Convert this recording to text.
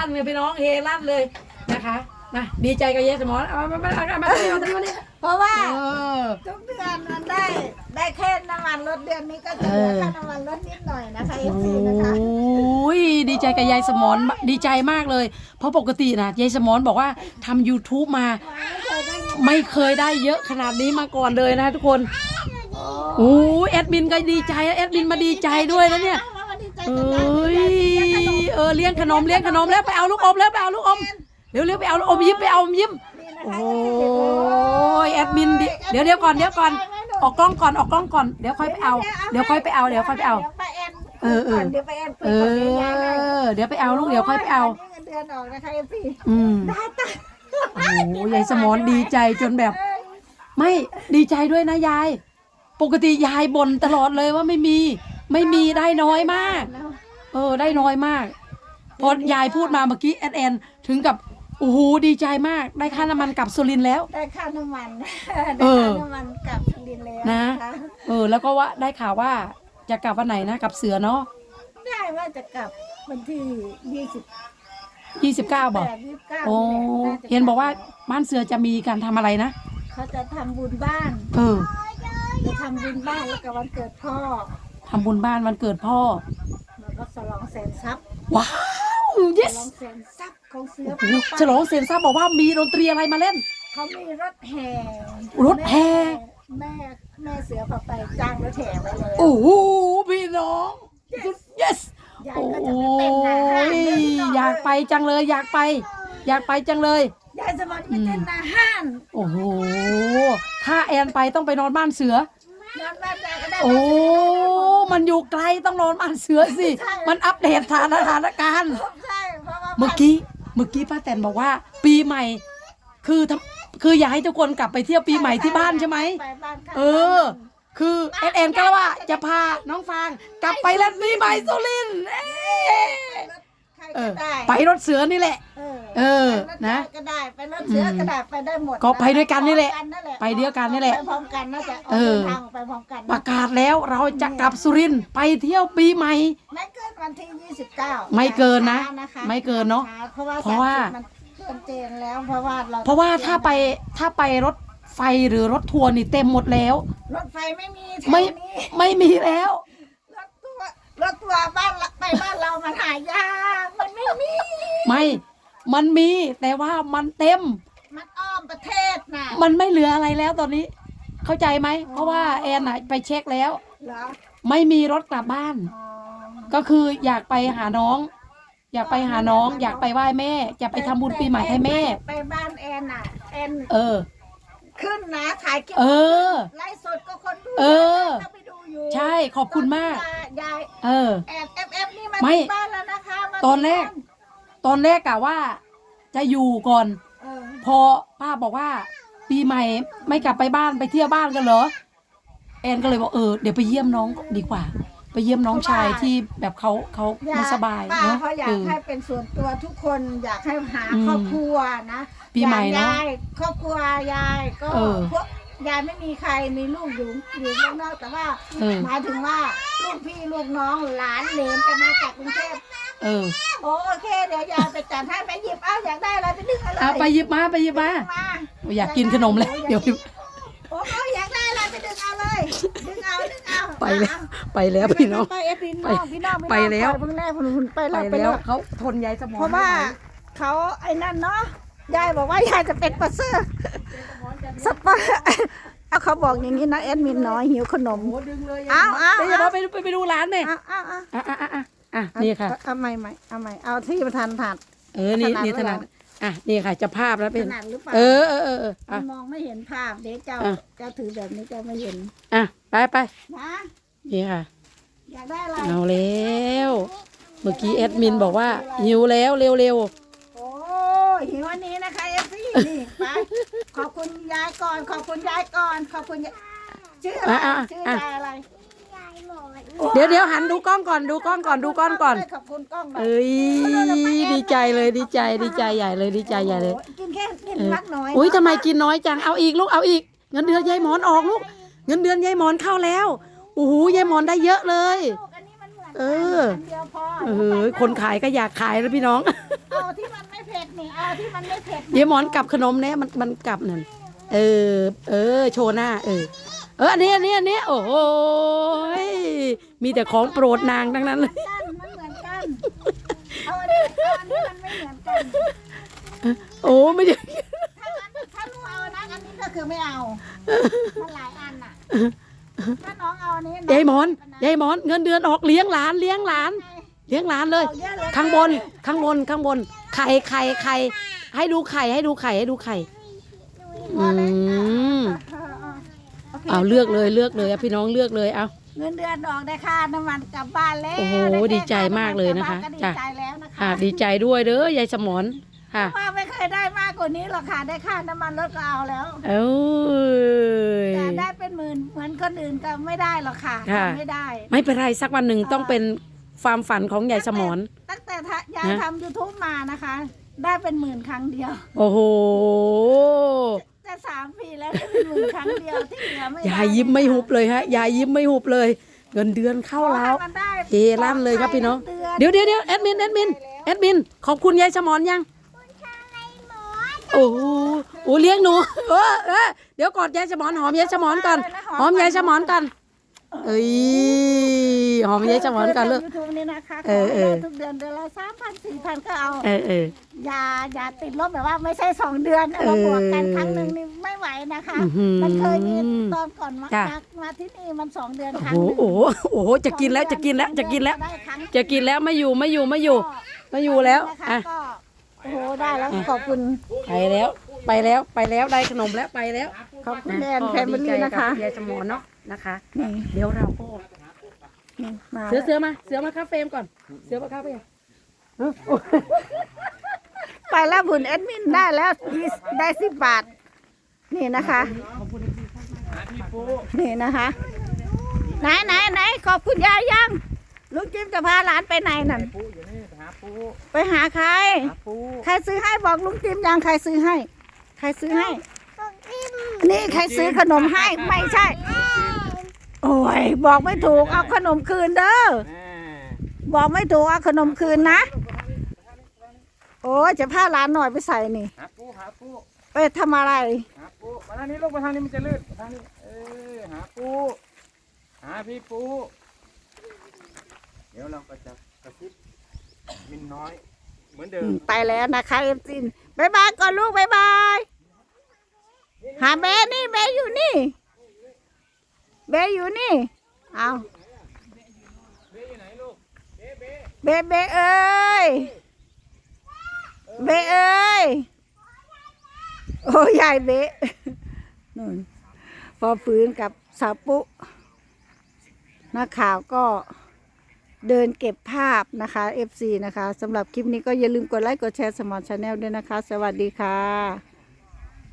ลั่นเลยพี่น้องเฮลั่นเลยนะคะนะดีใจกับยายสมอนเอามามาเอามาเอามาเอามาเพราะว่า เออ ทุกเดือนมันได้ได้แค่น้ำมันรถเดือนนี้ก็จะเหลือค่าน้ำมันรถนิดหน่อยนะคะเอฟซีนะคะโอ้ยดีใจกับยายสมอนดีใจมากเลย เพราะปกตินะยายสมอนบอกว่าทำ YouTube มา ไม่เคยได้เยอะขนาดนี้มาก่อนเลยนะทุกคนโอ้ยแอดมินก็ดีใจแอดมินมาดีใจด้วยนะเนี่ย เอ้ยเอ อเลี้ยงขนมเลี้ยงขนมแล้วไปเอาลูกอมแล้วไปเอาลูกอมเร็วเร็วไปเอาลูกอมยิ้มไปเอาอมยิ้มโอ้ยแอดมินดิเดี๋ยวเดี๋ยวก่อนเดี๋ยวก่อนออกกล้องก่อนออกกล้องก่อนเดี๋ยวค่อยไปเอาเดี๋ยวค่อยไปเอาเดี๋ยวค่อยไปเอาเดี๋ยวไปแอนเออเออเดี๋ยวไปแอนเออเดี๋ยวไปเอาลูกเดี๋ยวค่อยไปเอานนี้เงินเดือนออกนะคะเอฟซีอืมได้ตังค์โอ้ยายสมอนดีใจจนแบบ ไม่ดีใจด้วยนะยาย ปกติยายบ่นตลอดเลยว่าไม่มี ไม่มีได้น้อยมาก เออได้น้อยมาก พอยายพูดมาเมื่อกี้แอดแอนถึงกับโอ้โหดีใจมากได้ค่าน้ำมันกลับสุรินทร์แล้ว ได้ค่าน้ำมันเอได้อค่าน้ำมันกลับดินแล้วนะคเออ แล้วก็ว่าได้ข่าวว่าจะกลับวันไหนนะกลับเสือเนาะได้ว่าจะกลับวันที่ยี่สิบยี่สิบเก้าบอกแปดยี่สิบเก้าโอ้นี่ยาจะเห็นบอกว่าบ้านเสือจะมีการทำอะไรนะเขาจะทำบุญบ้านเออจะทำบุญบ้านแล้วก็วันเกิดพ่อทำบุญบ้านวันเกิดพ่อแล้วก็ฉลองแสนทรัพย์ว้าวฉ yes ลองแสนทรัพย์ของเสือโอ้โหฉลองเสียงทราบบอกว่ามีดนตรีอะไรมาเล่น เขามีรถแห่รถแห่ แม่แม่เสือพาไปจ้างรถแห่ไว้แล้วโอ้โหพี่น้อง yes ยายโอ้ก็จะไปเต้นหน้าห้างยเดินต่อยากไปจังเลยอยากไป อยากไปจังเลย ยายจะมาไปเต้นหน้าห้างโอ้โห ถ้าแอนไปต้องไปนอนบ้านเสือ นอนบ้านยายก็ได้โอ้ มันอยู่ไกลต้องนอนบ้านเสือสิ มันอัปเดตสถานสถานการณ์ ใช่เพราะว่าเมื่อกี้ เมื่อกี้ป้าแตนบอกว่า ปีใหม่ คือทำคืออยากให้ทุกคนกลับไปเที่ยวปีใหม่ที่บ้านใช่ไหมไปบ้านข้างเออ คือเอสเอ็นก็ว่าจะพาน้องฟางกลับไปเล่นปีใหม่สุรินทร์เอ้ยใครเอ ก็อได้ไปรถเสือนี่แหละ เออเออไปรถนะยายก็ได้ไปรถเสือก็ได้ไปได้หมดก็ไปด้วยกันนี่แหละพร้อมกัไปเดียวกันนี่แหละไปพร้อมกันน่าจะเออเดินทางไปพร้อมกันประกาศแล้วเราจะกลับสุรินทร์ไปเที่ยวปีใหม่ ไม่เกินวันที่29ไม่เกินนะช้าคไม่เกินเนอะช้เพราะว่าเพราะว่า30มันเกินเจนแล้วเพราะว่าเราเพราะว่าถ้าไปถ้าไปรถไฟหรือรถทัวร์นี่เต็มหมดแล้ว รถไฟไม่มีแถวไม่นี้ไม่มีแล้วรถตัว รถตัวบ้านละไปบ้านเรามันหายากมันไม่มี ไม่ มันมี แต่ว่ามันเต็ม มันอ้อมประเทศน่ะมันไม่เหลืออะไรแล้วตอนนี้ เข้าใจไหม เพราะว่าแอนน่ะไปเช็คแล้ว เหรอไม่มีรถกลับบ้าน อ๋อก็คืออยากไปหาน้อง อยากไปหาน้อง อยากไปไหว้แม่จะไปทำบุญปีใหม่ให้แม่ ไปบ้านแอนน่ะแอนเออ ขึ้นนะถ่ายคลิปเออ ไลฟ์สดก็คนดูเออเข้าไปดูอยู่ใช่ขอบคุณมาก ยายเออ แอนเอฟเอฟนี่มาไม่ที่บ้านแล้วนะคะมาตอนแรกที่บ้าตอนแรกกะว่า จะอยู่ก่อนเออพอป้าบอกว่า ปีใหม่ไม่กลับไปบ้านไปเที่ยวบ้านกันเหรอ แอนก็เลยบอกเออเดี๋ยวไปเยี่ยมน้องดีกว่า ไปเยี่ยมน้องชายที่แบบเขาเขาไม่สบายป้าเนาะเขาอยาเอกอ ให้เป็นส่วนตัวทุกคนอยากให้หาอืมครอบครัวนะปีใหม่เนอะยายครอบครัวยายก็เออพวก ยายไม่มีใครมีลูกอยู่อยู่ข้างนอกแต่ว่าเออ หมายถึงว่าลูกพี่ลูกน้องหลานเหลนจะมาจากกรุงเทพเออ โอเคเดี๋ยวยายไปจัดให้ไปหยิบเอาอยากได้อะไรไปดึงเอาเลยเอาไปหยิบมาไปหยิบมามาอยากกินขนมแล้วเดี๋ยว โอ้โหอยากได้อะไรไปดึงเอาเลยดึงเอาดึงเอาไปแล้ว ไปแล้วพี่น้อง ไปเอฟพี่น้องพี่น้องพี่น้องไปแล้ว เพิ่งแรกคุณไปไปแล้วไปแล้แล้ววเขาทนยายสมองเพราะว่าเขาไอ้นั่นเนาะยายบอกว่ายายจะเป็นปัสเซอร์ สปาเอาเขาบอกอย่างนี้นะแอดมินน้อยหิวขนมโอ้ดึงเลยเอาเอาไปเอาไปไปไปดูร้านเนี่ยเอาเอาเอาอะอะอะอะอะนี่ค่ะเอาใหม่ใหม่เอาใหม่เอาที่ประธานถาดเออนี่ถนัดนี่หรือถนัดเปล่าอะนี่ค่ะจะภาพแล้วถเป็นนัดหรือเปล่าเออเออเออเออมัอะนมองไม่เห็นภาพเดี๋ยวเจ้าอะเจ้าถือแบบนี้เจ้าไม่เห็นอะไปไปนะนี่ค่ะอยากได้อะไรเอาแล้ว เมื่อกี้แอดมินบอกว่าหิวแล้วเร็วเร็ว โอ้ยหิวอันนี้นะคะเอฟซีนี่ไปข อบคุณยายก่อน ขอบคุณยายก่อน ขอบคุณยายชื่ออะไรชื่อยายอะไรเดี๋ยวเดี๋ยวหันดูกล้องก่อนดูกล้องก่อนดูกล้องก่อน ขอบคุณกล้องหน่อยเอ้ยดีใจเลยดีใจดีใจใหญ่เลยดีใจใหญ่เลยโอ้กินแค่กินเออมักน้อยอุ้ยทำไมกินน้อยจังเอาอีกลูกเอาอีก เงินเดือนยายหมอนออกลูกเงินเดือนยายหมอนเข้าแล้วโอ้โหยายหมอนได้เยอะเลยลูกอันนี้มัน เหมือนกันเออ นเดียวพอเออ คนขายก็อยากขายแล้วพี่น้อง เอาทนี่เอาที่มันไม่เผ็ดเดี๋ยวหมอนกลับขนมเนี้ยมันมันกลับนั่นเออ เออ โชว์หน้า เออ เอออันนี้อันนี้อันนี้โอ้โหยมีแต่ของโปรดนางทั้งนั้นเลยกันมันเหมือนกันเอาอันนี้เอาอันนี้มันไม่เหมือนกันโอ้ไม่ใช่ถ้างั้นถ้าลูกเอานะอันนี้ก็คือไม่เอามันหลายอันน่ะ ถ้าน้องเอาอันนี้ยายหมอนยายหมอนเงินเดือนออกเลี้ยงหลานเลี้ยงหลาน เลี้ยงหลานเลยเอาเยอะเลยข้างบนข้างบนข้างบน ไข่ไข่ไข่ให้ดูไข่ให้ดูไข่ให้ดูไข่อืมโคเอาเลือกเลยเลือกเลยอะพี่น้องเลือกเลยเอาเงินเดือนออกได้ค่าน้ำมันกลับบ้านแล้วโอ้โหไแค่ดีใจมากเลยนะคะก็ดีจ้ะใจแล้วนะคะค่ะดีใจด้วยเด้อยายสมอนค่ะว่า นี้หรอกค่ะได้ค่าน้ำมันรถก็เอาแล้วเอ้ย แต่ได้เป็นหมื่นเหมือนคนอื่นก็ไม่ได้หรอกค่ะค่ะ ทำไม่ได้ไม่เป็นไรสักวันหนึ่งต้องเป็นความฝันของยายสมอน ตั้งแต่ทะยายนะ ทำยูทูบมานะคะ ได้เป็นหมื่นครั้งเดียว โอ้โหจะสามปีแล้วได้เป็นหมื่นครั้งเดียวที่เหลือไม่ได้ยายยิ้มไม่หุบเลยฮะ ยายยิ้มไม่หุบเลย เงินเดือนเข้าแล้วขอให้มันได้เฮลั่นเลยครับพี่น้องดืเดี๋ยวเดี๋ยวเดี๋ยวแอดมินแอดมินแอดมินขอบคุณยายสมอนยัง โอ้โหโอ้เลี้ยงหนูเออเออเดี๋ยวกอดยายสมอนหอมยายสมอนก่อนหอมยายสมอนก่อนเอ้ยหอมยายสมอนก่อนลูกยูทูบนี่นะคะเออเออขให้ได้ทุกเดือนเดือนละสามพันสี่พันก็เอาเออเอออย่าอย่าติดลบแบบว่าไม่ใช่สองเดือนเอามาบวกกันครั้งหนึ่งนี่ไม่ไหวนะคะอื้อหือมันเคยมีตอนก่อนมาจ้ะมามาที่นี่มันสองเดือนครั้งโอ้หโหนึ่งโอ้โหโอ้โหจะกินแล้วจะกินแล้วจะกินแล้วได้ครั้งจะกินแล้วไม่อยู่ไม่อยู่ไม่อยู่ไม่อยู่แล้วนะคะอะก็ โอ้โหได้แล้วขอบคุณไปแล้ว ไปแล้วไปแล้วได้ขนมแล้วไปแล้วขอบคุณแอนก็แฟมิดีใจลี่กันะคะยายสมอนเนาะนะคะ นี่เดี๋ยวเราก็นี่มาเสือเสือมาเสือมาเข้าเฟรมก่อน เสือมาเข้าเฟรมไปแล้วบุญแอดมินได้แล้วยี่สิบได้สิบบาท นี่นะคะนี่นะคะไหนไหนไหนขอบคุณยายยังลุงจิมจะพาหลานไปไหนนั่น ปูอยู่นี่หาปูไปหาใคร หาปูใครซื้อให้บอกลุงจิมยังใครซื้อให้ ใครซื้อให้นี่ใครซื้อขนมให้ไม่ใช่ โอ้ยบอกไม่ถูกเอาขนมคืนเด้อ แม่บอกไม่ถูกเอาขนมคืนนะ โอ้ยจะพาหลานหน่อยไปใส่นี่ หาปูหาปูไปทำอะไร หาปูมาทางนี้ลูกมาทางนี้มันจะลื่นมาทางนี้เออหาปูหาพี่ปูเดี๋ยวเราก็จะกระซิบ มินน้อย เหมือนเดิม ไปแล้วนะคะเอฟซินบายบายก่อนลูกบายบาย หาเบนี่เบอยู่นี่เบอยู่นี่ เอาเบเบเอ้ยเบเอ้ย โอ้ยายเบนู่นพอฝืนกับสาวปุนักข่าวก็ เดินเก็บภาพนะคะ FC นะคะสำหรับคลิปนี้ก็อย่าลืมกดไลค์กดแชร์สมอลชาแนลด้วยนะคะ สวัสดีค่ะ